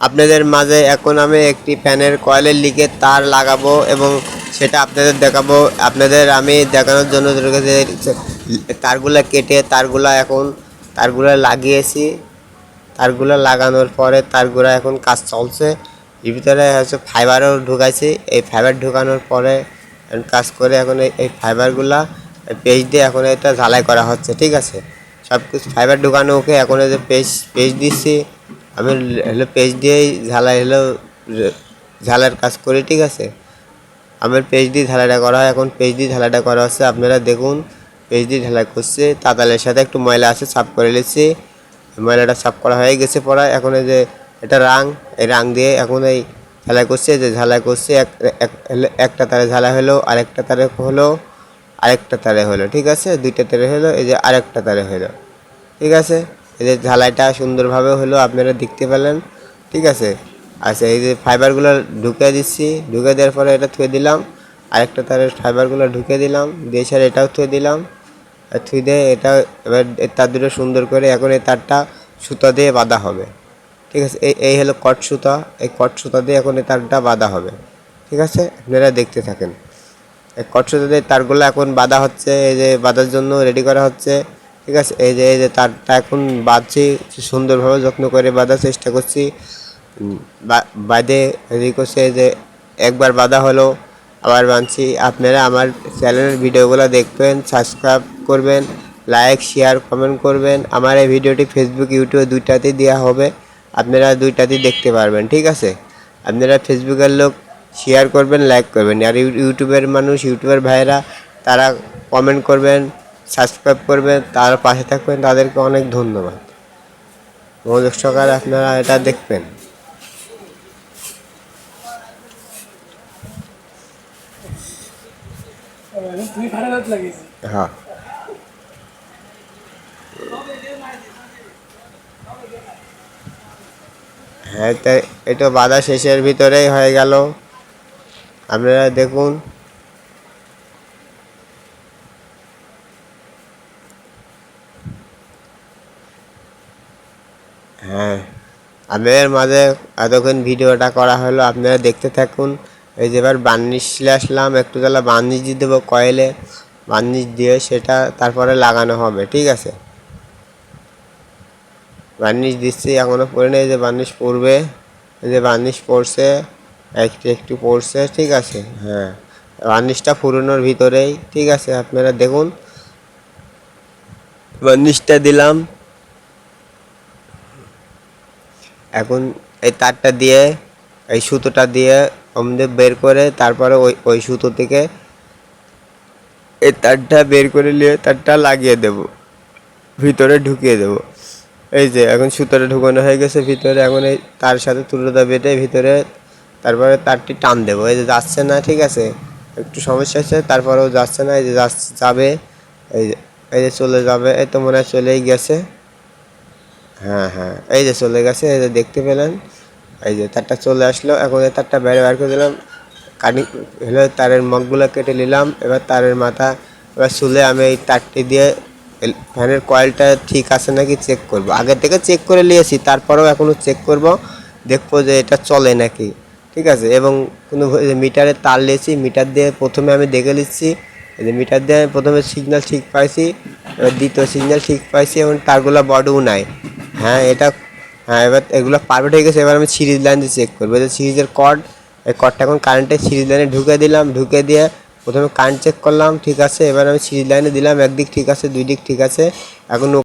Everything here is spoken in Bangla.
আপনাদের মাঝে এখন আমি একটি ফ্যানের কয়েলের লিকে তার লাগাবো এবং সেটা আপনাদের দেখাবো। আপনাদের আমি দেখানোর জন্য তারগুলা কেটে তারগুলা এখন তারগুলা লাগিয়েছি। তারগুলো লাগানোর পরে তারগুলো এখন কাজ চলছে। এর ভিতরে হচ্ছে ফাইবারও ঢুকাইছি। এই ফাইবার ঢুকানোর পরে কাজ করে এখন এই- ফাইবারগুলা পেজ দিয়ে এখন এটা ঝালাই করা হচ্ছে, ঠিক আছে? সব কিছু ফাইবার ঢুকানো ওকে এখন যে পেজ পেজ দিচ্ছি। আমি হলো পেজ দিয়েই ঝালাই হলো, ঝালার কাজ করি, ঠিক আছে? আমার পেজ দিয়ে ঢালাইটা করা হয়। এখন পেজ দিয়ে ঢালাইটা করা হচ্ছে, আপনারা দেখুন পেজ দিয়ে ঢালাই করছে, তাতালের সাথে একটু ময়লা আছে সাফ করে নিচ্ছি। ময়লাটা সাফ করা হয়ে গেছে পড়া এখন এই যে এটা রাং, এই রাং দিয়ে এখন এই ঝালাই করছে, যে ঝালাই করছে, এক, এক- একটা তারে ঝালাই হলো, আরেকটা তারে হলো, আরেকটা তারে হলো, ঠিক আছে? দুইটা তারে হলো, এই যে আরেকটা তারে হলো, ঠিক আছে? যে ঝালাইটা সুন্দরভাবে হলো, আপনারা দেখতে পেলেন, ঠিক আছে? আচ্ছা এই যে ফাইবারগুলো ঢুকে দিচ্ছি ঢুকে দেওয়ার পরে এটা থুয়ে দিলাম, আরেকটা তারের ফাইবারগুলো ঢুকে দিলাম, দিয়ে স্যার এটাও থুয়ে দিলাম, আর থুই দিয়ে এটা এবার তার দুটো সুন্দর করে এখন এই তারটা সুতা দিয়ে বাঁধা হবে, ঠিক আছে? এই এই হলো কট সুতা, এই কট সুতা দিয়ে এখন এই তারটা বাঁধা হবে, ঠিক আছে? আপনারা দেখতে থাকেন। এই কট সুতা দিয়ে তারগুলো এখন বাঁধা হচ্ছে, এই যে বাঁধার জন্য রেডি করা হচ্ছে ঠিক আছে, এই যে এই যে তারটা এখন বাঁধছি, সুন্দরভাবে যত্ন করে বাঁধার চেষ্টা করছি। বাঁধে রেডি করছে যে একবার বাঁধা হলো, আবার বাঁধছি। আপনারা আমার চ্যানেলের ভিডিওগুলো দেখবেন, সাবস্ক্রাইব করবেন, লাইক, শেয়ার, কমেন্ট করবেন। আমার এই ভিডিওটি ফেসবুক ইউটিউবে দুইটাতেই দেওয়া হবে, আপনারা দুইটাতেই দেখতে পারবেন, ঠিক আছে? আপনারা ফেসবুকের লোক শেয়ার করবেন, লাইক করবেন। আর ইউ- ইউটিউবের মানুষ, ইউটিউবের ভাইয়েরা, তারা কমেন্ট করবেন সাবস্ক্রাইব করবেন তার পাশে থাকবেন, তাদেরকে অনেক ধন্যবাদ। মনোযোগ সহকারে আপনারা এটা দেখবেন। হ্যাঁ। হ্যাঁ এটা বাধা শেষের ভিতরেই হয়ে গেল। আপনারা দেখুন। হ্যাঁ। আপনাদের মাঝে এতক্ষণ ভিডিওটা করা হলো, আপনারা দেখতে থাকুন। এই যে এবার বার্নিশ আসলাম, একটু তাহলে বার্নিশ দিয়ে দেবো কয়েলে। বার্নিশ দিয়ে সেটা তারপরে লাগানো হবে, ঠিক আছে? বার্নিশ দিচ্ছি এখনও পড়ে নেই যে বার্নিশ পড়বে। এই যে বার্নিশ পড়ছে, একটু একটু পড়ছে, ঠিক আছে? হ্যাঁ। বার্নিশটা ফুরোনোর ভিতরেই, ঠিক আছে? আপনারা দেখুন। বার্নিশটা দিলাম। এখন এই তারটা দিয়ে, এই সুতোটা দিয়ে আমাদের বের করে তারপরে ওই ওই সুতো থেকে এই তারটা বের করে নিয়ে তারটা লাগিয়ে দেব। ভিতরে ঢুকিয়ে দেব। এই যে এখন সুতোটা ঢুকানো হয়ে গেছে, ভিতরে এখন এই তার সাথে তুলোটা বেটে ভিতরে তারপরে তারটি টান দেবো। এই যে যাচ্ছে না, ঠিক আছে? একটু সমস্যা আছে তারপরেও যাচ্ছে না, এই যে যাবে। এই যে এই যে চলে যাবে, এই তো মনে হয় চলেই গেছে। হ্যাঁ হ্যাঁ। এই যে চলে গেছে, এই যে দেখতে পেলেন। এই যে তারটা চলে আসলো, এখন এই তারটা বাইরে বার করে দিলাম কাটি হলে তারের মগগুলো কেটে নিলাম, এবার তারের মাথা, এবার চুলে আমি এই তারটি দিয়ে ফ্যানের কয়েলটা ঠিক আছে নাকি চেক করব। আগে থেকে চেক করে নিয়েছি, তারপরেও এখনও চেক করব, দেখব যে এটা চলে নাকি। ঠিক আছে? এবং কোনো মিটারে তার নিয়েছি, মিটার দিয়ে প্রথমে আমি দেখে নিচ্ছি। এই যে মিটার দিয়ে আমি প্রথমে সিগন্যাল ঠিক পাইছি, এবার দ্বিতীয় সিগন্যাল ঠিক পাইছি, এবং তারগুলো বডও নাই। হ্যাঁ এটা হ্যাঁ এবার এগুলো পারফেক্ট হয়ে গেছে, এবার আমি সিরিজ লাইন দিয়ে চেক করব। এবার সিরিজের কর্ড এই কর্ডটা এখন কারেন্টের সিরিজ লাইনে ঢুকে দিলাম, ঢুকে দিয়ে প্রথমে কারেন্ট চেক করলাম, ঠিক আছে? এবার আমি সিরিজ লাইনে দিলাম, একদিক ঠিক আছে, দুই দিক ঠিক আছে। এখন